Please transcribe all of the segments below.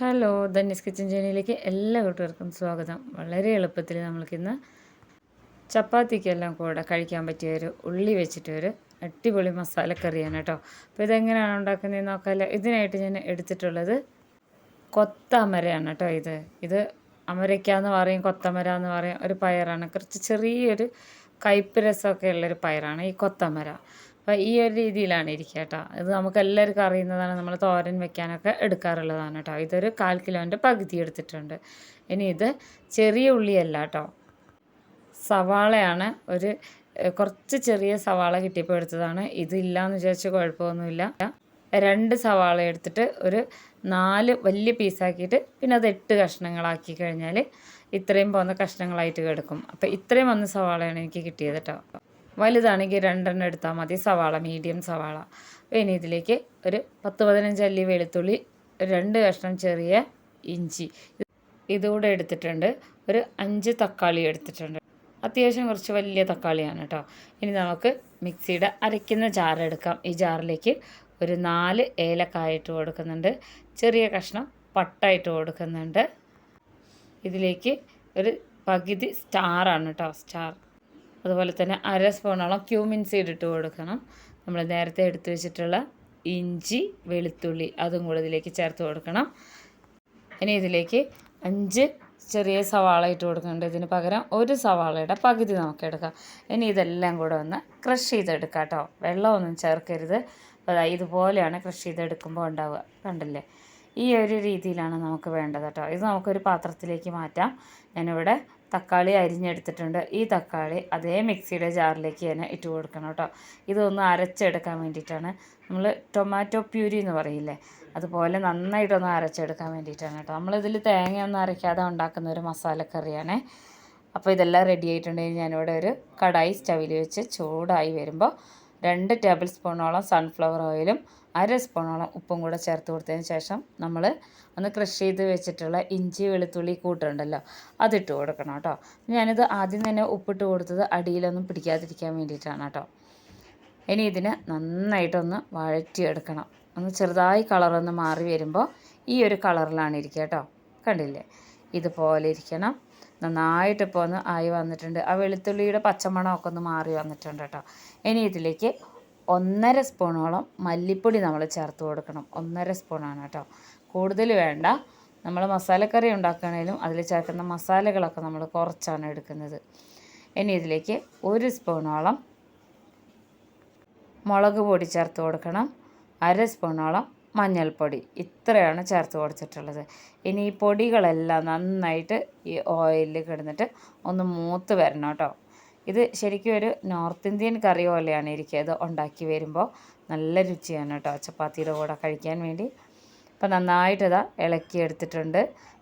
Hello ധന്യസ് kitchen ജേണിയിലേക്ക് എല്ലാ കൂട്ടുകാർക്കും സ്വാഗതം. വളരെ എളുപ്പത്തിൽ നമ്മൾക്കിന്ന് ചപ്പാത്തിക്കെല്ലാം കൂടെ കഴിക്കാൻ പറ്റിയ ഒരു ഉള്ളി വെച്ചിട്ട് ഒരു അടിപൊളി മസാലക്കറിയാണ് കേട്ടോ. അപ്പോൾ ഇതെങ്ങനെയാണ് ഉണ്ടാക്കുന്നതെന്ന് നോക്കാമല്ലോ ഇതിനായിട്ട് ഞാൻ എടുത്തിട്ടുള്ളത് കൊത്തമരയാണ് കേട്ടോ ഇത്. ഇത് അമരയ്ക്ക എന്ന് പറയും കൊത്തമര എന്ന് പറയും. ഒരു പയറാണ്. കുറച്ച് ചെറിയൊരു കയ്പ്പ് രസമൊക്കെ ഉള്ളൊരു പയറാണ് ഈ കൊത്തമര. അപ്പോൾ ഈ ഒരു രീതിയിലാണ് ഇരിക്കുക കേട്ടോ. ഇത് നമുക്ക് എല്ലാവർക്കും അറിയുന്നതാണ് നമ്മൾ തോരൻ വെക്കാനൊക്കെ എടുക്കാറുള്ളതാണ് കേട്ടോ. ഇതൊരു കാൽ കിലോന്റെ പകുതി എടുത്തിട്ടുണ്ട്. ഇനി ഇത് ചെറിയ ഉള്ളിയല്ല കേട്ടോ. സവാളയാണ് ഒരു കുറച്ച് ചെറിയ സവാള കിട്ടിയപ്പോൾ എടുത്തതാണ്. ഇതില്ലാന്ന് വിചാരിച്ച് കുഴപ്പമൊന്നുമില്ല. രണ്ട് സവാള എടുത്തിട്ട് ഒരു നാല് വലിയ പീസാക്കിയിട്ട് പിന്നെ അത് എട്ട് കഷ്ണങ്ങളാക്കി കഴിഞ്ഞാൽ ഇത്രയും പോകുന്ന കഷ്ണങ്ങളായിട്ട് കിടക്കും അപ്പോൾ ഇത്രയും വന്ന സവാളയാണ് എനിക്ക് കിട്ടിയത് കേട്ടോ. വലുതാണെങ്കിൽ രണ്ടെണ്ണം എടുത്താൽ മതി. സവാള മീഡിയം സവാള. ഇനി ഇതിലേക്ക് ഒരു പത്ത് പതിനഞ്ച് അല്ലി വെളുത്തുള്ളി രണ്ട് കഷ്ണം ചെറിയ ഇഞ്ചി. ഇതുകൂടെ എടുത്തിട്ടുണ്ട്. ഒരു അഞ്ച് തക്കാളി എടുത്തിട്ടുണ്ട്. അത്യാവശ്യം കുറച്ച് വലിയ തക്കാളിയാണ് കേട്ടോ. ഇനി നമുക്ക് മിക്സിയുടെ അരയ്ക്കുന്ന ജാർ എടുക്കാം. ഈ ജാറിലേക്ക് ഒരു നാല് ഏലക്കായ ഇട്ട് കൊടുക്കുന്നുണ്ട്. ചെറിയ കഷ്ണം പട്ട ഇട്ട് കൊടുക്കുന്നുണ്ട്. ഇതിലേക്ക് ഒരു പകുതി സ്റ്റാറാണ് കേട്ടോ. സ്റ്റാർ. അതുപോലെ തന്നെ അര സ്പൂണോളം ക്യൂമിൻ സീഡ് ഇട്ട് കൊടുക്കണം. നമ്മൾ നേരത്തെ എടുത്തു വെച്ചിട്ടുള്ള ഇഞ്ചി വെളുത്തുള്ളി അതും കൂടെ ഇതിലേക്ക് ചേർത്ത് കൊടുക്കണം. ഇനി ഇതിലേക്ക് അഞ്ച് ചെറിയ സവാള ഇട്ട് കൊടുക്കുന്നുണ്ട്. ഇതിന് പകരം ഒരു സവാളയുടെ പകുതി നമുക്ക് എടുക്കാം. ഇനി ഇതെല്ലാം കൂടെ ഒന്ന് ക്രഷ് ചെയ്തെടുക്കാം കേട്ടോ. വെള്ളമൊന്നും ചേർക്കരുത്. ഇതുപോലെയാണ് ക്രഷ് ചെയ്തെടുക്കുമ്പോൾ ഉണ്ടാവുക. കണ്ടില്ലേ? ഈ ഒരു രീതിയിലാണ് നമുക്ക് വേണ്ടത് കേട്ടോ. ഇത് നമുക്കൊരു പാത്രത്തിലേക്ക് മാറ്റാം. ഞാനിവിടെ തക്കാളി അരിഞ്ഞെടുത്തിട്ടുണ്ട്. ഈ തക്കാളി അതേ മിക്സിയുടെ ജാറിലേക്ക് തന്നെ ഇട്ട് കൊടുക്കണം കേട്ടോ. ഇതൊന്ന് അരച്ചെടുക്കാൻ വേണ്ടിയിട്ടാണ്. നമ്മൾ ടൊമാറ്റോ പ്യൂരി എന്ന് പറയില്ലേ അതുപോലെ നന്നായിട്ടൊന്ന് അരച്ചെടുക്കാൻ വേണ്ടിയിട്ടാണ് കേട്ടോ. നമ്മളിതിൽ തേങ്ങയൊന്നും അരയ്ക്കാതെ ഉണ്ടാക്കുന്ന ഒരു മസാലക്കറിയാണ്. അപ്പോൾ ഇതെല്ലാം റെഡി ആയിട്ടുണ്ടെങ്കിൽ ഞാനിവിടെ ഒരു കടായി സ്റ്റവിൽ വെച്ച് ചൂടായി വരുമ്പോൾ രണ്ട് ടേബിൾ സ്പൂണോളം സൺഫ്ലവർ ഓയിലും അര സ്പൂണോളം ഉപ്പും കൂടെ ചേർത്ത് കൊടുത്തതിന് ശേഷം നമ്മൾ ഒന്ന് ക്രഷ് ചെയ്ത് വെച്ചിട്ടുള്ള ഇഞ്ചി വെളുത്തുള്ളി കൂട്ടുണ്ടല്ലോ അതിട്ട് കൊടുക്കണം കേട്ടോ. ഞാനിത് ആദ്യം തന്നെ ഉപ്പിട്ട് കൊടുത്തത് അടിയിലൊന്നും പിടിക്കാതിരിക്കാൻ വേണ്ടിയിട്ടാണ് കേട്ടോ. ഇനി ഇതിന് നന്നായിട്ടൊന്ന് വഴറ്റിയെടുക്കണം. ഒന്ന് ചെറുതായി കളറൊന്ന് മാറി വരുമ്പോൾ ഈ ഒരു കളറിലാണ് ഇരിക്കുക കേട്ടോ. കണ്ടില്ലേ? ഇതുപോലെ ഇരിക്കണം. നന്നായിട്ട് ഇപ്പോൾ ഒന്ന് ആയി വന്നിട്ടുണ്ട്. ആ വെളുത്തുള്ളിയുടെ പച്ചമണമൊക്കെ ഒന്ന് മാറി വന്നിട്ടുണ്ട് കേട്ടോ. ഇനി ഇതിലേക്ക് ഒന്നര സ്പൂണോളം മല്ലിപ്പൊടി നമ്മൾ ചേർത്ത് കൊടുക്കണം. ഒന്നര സ്പൂണാണ് കേട്ടോ. കൂടുതൽ വേണ്ട. നമ്മൾ മസാലക്കറി ഉണ്ടാക്കുകയാണെങ്കിലും അതിൽ ചേർക്കുന്ന മസാലകളൊക്കെ നമ്മൾ കുറച്ചാണ് എടുക്കുന്നത്. ഇനി ഇതിലേക്ക് ഒരു സ്പൂണോളം മുളക് പൊടി ചേർത്ത് കൊടുക്കണം. അര സ്പൂണോളം മഞ്ഞൾപ്പൊടി. ഇത്രയാണ് ചേർത്ത് കൊടുത്തിട്ടുള്ളത്. ഇനി ഈ പൊടികളെല്ലാം നന്നായിട്ട് ഈ ഓയിലിൽ കിടന്നിട്ട് ഒന്ന് മൂത്ത് വരണം കേട്ടോ. ഇത് ശരിക്കും ഒരു നോർത്ത് ഇന്ത്യൻ കറി പോലെയാണ് ഇരിക്കുക. ഇത് ഉണ്ടാക്കി വരുമ്പോൾ നല്ല രുചിയാണ് കേട്ടോ ചപ്പാത്തിയുടെ കൂടെ കഴിക്കാൻ വേണ്ടി. അപ്പോൾ നന്നായിട്ട് ഇതാ ഇളക്കി എടുത്തിട്ടുണ്ട്.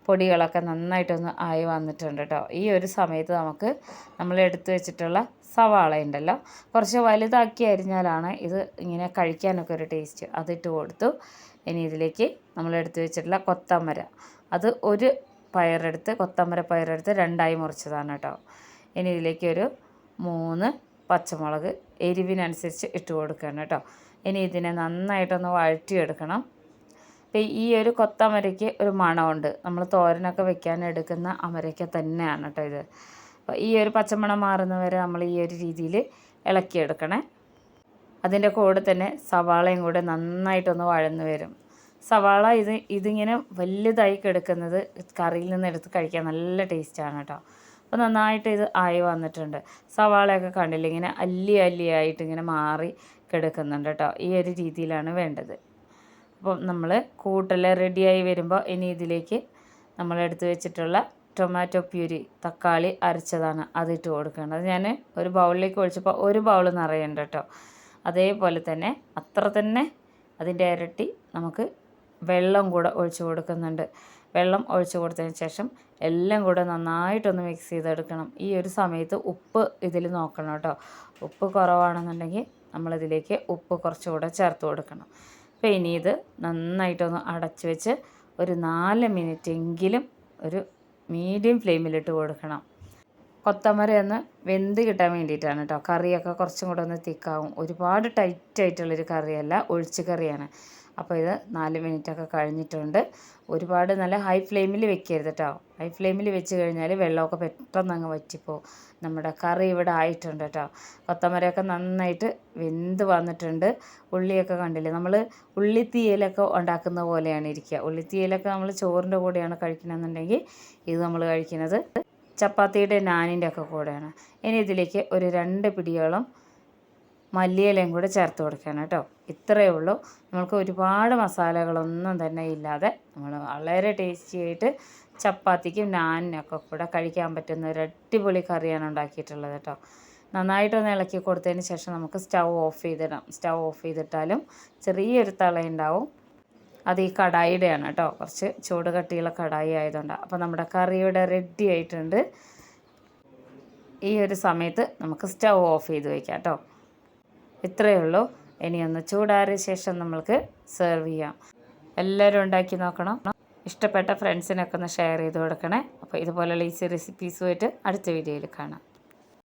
പൊടികളൊക്കെ നന്നായിട്ടൊന്ന് ആയി വന്നിട്ടുണ്ട് കേട്ടോ. ഈ ഒരു സമയത്ത് നമുക്ക് നമ്മൾ എടുത്തു വെച്ചിട്ടുള്ള സവാള ഉണ്ടല്ലോ. കുറച്ച് വലുതാക്കി അരിഞ്ഞാലാണ് ഇത് ഇങ്ങനെ കഴിക്കാനൊക്കെ ഒരു ടേസ്റ്റ്. അതിട്ട് കൊടുത്തു. ഇനി ഇതിലേക്ക് നമ്മൾ എടുത്തു വെച്ചിട്ടുള്ള കൊത്തമര. അത് ഒരു പയറെടുത്ത് കൊത്തമര പയറെടുത്ത് രണ്ടായി മുറിച്ചതാണ് കേട്ടോ. ഇനി ഇതിലേക്ക് ഒരു മൂന്ന് പച്ചമുളക് എരിവിനനുസരിച്ച് ഇട്ട് കൊടുക്കണം കേട്ടോ. ഇനി ഇതിനെ നന്നായിട്ടൊന്ന് വഴറ്റിയെടുക്കണം. ഇപ്പം ഈ ഒരു കൊത്തമരയ്ക്ക് ഒരു മണമുണ്ട്. നമ്മൾ തോരനൊക്കെ വെക്കാൻ എടുക്കുന്ന അമരയ്ക്ക തന്നെയാണ് കേട്ടോ ഇത്. അപ്പോൾ ഈ ഒരു പച്ചമണം മാറുന്നവരെ നമ്മൾ ഈ ഒരു രീതിയിൽ ഇളക്കിയെടുക്കണേ. അതിന്റെ കൂടെ തന്നെ സവാളയും കൂടെ നന്നായിട്ടൊന്ന് വഴന്നു വരും. സവാള ഇത് ഇതിങ്ങനെ വലുതായി കിടക്കുന്നത് കറിയിൽ നിന്ന് എടുത്ത് കഴിക്കാൻ നല്ല ടേസ്റ്റാണ് കേട്ടോ. അപ്പോൾ നന്നായിട്ട് ഇത് ആയി വന്നിട്ടുണ്ട്. സവാളയൊക്കെ കണ്ടില്ല ഇങ്ങനെ അല്ലി ആയിട്ട് ഇങ്ങനെ മാറി കിടക്കുന്നുണ്ട് കേട്ടോ ഈ ഒരു രീതിയിലാണ് വേണ്ടത്. അപ്പം നമ്മൾ കൂട്ടൽ റെഡിയായി വരുമ്പോൾ ഇനി ഇതിലേക്ക് നമ്മൾ എടുത്തു വെച്ചിട്ടുള്ള ടൊമാറ്റോ പ്യൂരി തക്കാളി അരച്ചതാണ് അതിട്ട് കൊടുക്കേണ്ടത്. ഞാൻ ഒരു ബൗളിലേക്ക് ഒഴിച്ചപ്പോൾ ഒരു ബൗൾ നിറയുണ്ട് കേട്ടോ അതേപോലെ തന്നെ അത്ര തന്നെ അതിന്റെ ഇരട്ടി നമുക്ക് വെള്ളം കൂടെ ഒഴിച്ചു കൊടുക്കുന്നുണ്ട്. വെള്ളം ഒഴിച്ച് കൊടുത്തതിന് ശേഷം എല്ലാം കൂടെ നന്നായിട്ടൊന്ന് മിക്സ് ചെയ്തെടുക്കണം. ഈ ഒരു സമയത്ത് ഉപ്പ് ഇതിൽ നോക്കണം കേട്ടോ. ഉപ്പ് കുറവാണെന്നുണ്ടെങ്കിൽ നമ്മളിതിലേക്ക് ഉപ്പ് കുറച്ചുകൂടെ ചേർത്ത് കൊടുക്കണം. അപ്പോൾ ഇനി ഇത് നന്നായിട്ടൊന്ന് അടച്ച് വെച്ച് ഒരു നാല് മിനിറ്റ് എങ്കിലും ഒരു മീഡിയം ഫ്ലെയിമിലിട്ട് കൊടുക്കണം. കൊത്തമര ഒന്ന് വെന്ത് കിട്ടാൻ വേണ്ടിയിട്ടാണ് കേട്ടോ. കറിയൊക്കെ കുറച്ചും കൂടെ ഒന്ന് തിക്കാവും ഒരുപാട് ടൈറ്റായിട്ടുള്ളൊരു കറിയല്ല ഒഴിച്ച് കറിയാണ്. അപ്പോൾ ഇത് നാല് മിനിറ്റൊക്കെ കഴിഞ്ഞിട്ടുണ്ട്. ഒരുപാട് നല്ല ഹൈ ഫ്ലെയിമിൽ വെക്കരുത് കേട്ടോ ഹൈ ഫ്ലെയിമിൽ വെച്ച് കഴിഞ്ഞാൽ വെള്ളമൊക്കെ പെട്ടെന്ന് അങ്ങ് വറ്റിപ്പോവും. നമ്മുടെ കറി ഇവിടെ ആയിട്ടുണ്ട് കേട്ടോ കൊത്തമരയൊക്കെ നന്നായിട്ട് വെന്ത് വന്നിട്ടുണ്ട്. ഉള്ളിയൊക്കെ കണ്ടില്ലേ? നമ്മൾ ഉള്ളിത്തീയലൊക്കെ ഉണ്ടാക്കുന്ന പോലെയാണ് ഇരിക്കുക. ഉള്ളിത്തീയലൊക്കെ നമ്മൾ ചോറിന്റെ കൂടെയാണ് കഴിക്കണമെന്നുണ്ടെങ്കിൽ ഇത് നമ്മൾ കഴിക്കുന്നത് ചപ്പാത്തിയുടെ നാനിന്റെ ഒക്കെ കൂടെയാണ്. ഇനി ഇതിലേക്ക് ഒരു രണ്ട് പിടിയോളം മല്ലിയിലയും കൂടെ ചേർത്ത് കൊടുക്കണം കേട്ടോ. ഇത്രയേ ഉള്ളൂ. നമുക്ക് ഒരുപാട് മസാലകളൊന്നും തന്നെ ഇല്ലാതെ നമ്മൾ വളരെ ടേസ്റ്റി ആയിട്ട് ചപ്പാത്തിക്കും നാനിനൊക്കെ കൂടെ കഴിക്കാൻ പറ്റുന്ന ഒരു അടിപൊളി കറിയാണ് ഉണ്ടാക്കിയിട്ടുള്ളത് കേട്ടോ. നന്നായിട്ടൊന്ന് ഇളക്കി കൊടുത്തതിന് ശേഷം നമുക്ക് സ്റ്റൗ ഓഫ് ചെയ്തിടാം. സ്റ്റൗ ഓഫ് ചെയ്തിട്ടാലും ചെറിയൊരു തളയുണ്ടാവും അത് ഈ കടായിയുടെയാണ് കേട്ടോ. കുറച്ച് ചൂട് കട്ടിയുള്ള കടായി ആയതുകൊണ്ടാണ് അപ്പോൾ നമ്മുടെ കറി ഇവിടെ റെഡി ആയിട്ടുണ്ട്. ഈ ഒരു സമയത്ത് നമുക്ക് സ്റ്റൗ ഓഫ് ചെയ്ത് വയ്ക്കാം കേട്ടോ. ഇത്രയേ ഉള്ളൂ. ഇനി ഒന്ന് ചൂടാറിയ ശേഷം നമ്മൾക്ക് സെർവ് ചെയ്യാം. എല്ലാവരും ഉണ്ടാക്കി നോക്കണം. ഇഷ്ടപ്പെട്ട ഫ്രണ്ട്സിനൊക്കെ ഒന്ന് ഷെയർ ചെയ്ത് കൊടുക്കണേ. അപ്പോൾ ഇതുപോലെയുള്ള ഈസി റെസിപ്പീസുമായിട്ട് അടുത്ത വീഡിയോയിൽ കാണാം.